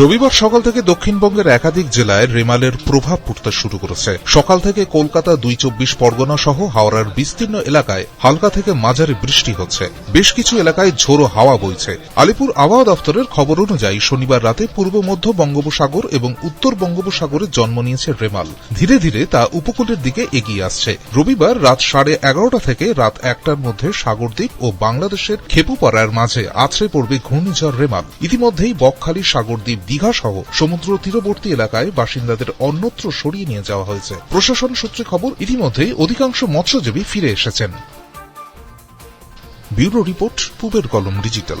রবিবার সকাল থেকে দক্ষিণবঙ্গের একাধিক জেলায় রেমালের প্রভাব পড়তে শুরু করেছে। সকাল থেকে কলকাতা দুই চব্বিশ পরগনা সহ হাওড়ার বিস্তীর্ণ এলাকায় হালকা থেকে মাঝারি বৃষ্টি হচ্ছে। বেশ কিছু এলাকায় ঝোড়ো হাওয়া বইছে। আলিপুর আবহাওয়া দফতরের খবর অনুযায়ী শনিবার রাতে পূর্ব মধ্য বঙ্গোপসাগর এবং উত্তর বঙ্গোপসাগরে জন্ম নিয়েছে রেমাল। ধীরে ধীরে তা উপকূলের দিকে এগিয়ে আসছে। রবিবার রাত সাড়ে এগারোটা থেকে রাত একটার মধ্যে সাগরদ্বীপ ও বাংলাদেশের খেপুপাড়ার মাঝে আছড়ে পড়বে ঘূর্ণিঝড় রেমাল। ইতিমধ্যেই বকখালি সাগরদ্বীপ দীঘা সহ সমুদ্র তীরবর্তী এলাকায় বাসিন্দাদের অন্যত্র সরিয়ে নিয়ে যাওয়া হয়েছে। প্রশাসন সূত্রে খবর, ইতিমধ্যে অধিকাংশ মৎস্যজীবী ফিরে এসেছেন। ব্যুরো রিপোর্ট, পূবের কলম ডিজিটাল।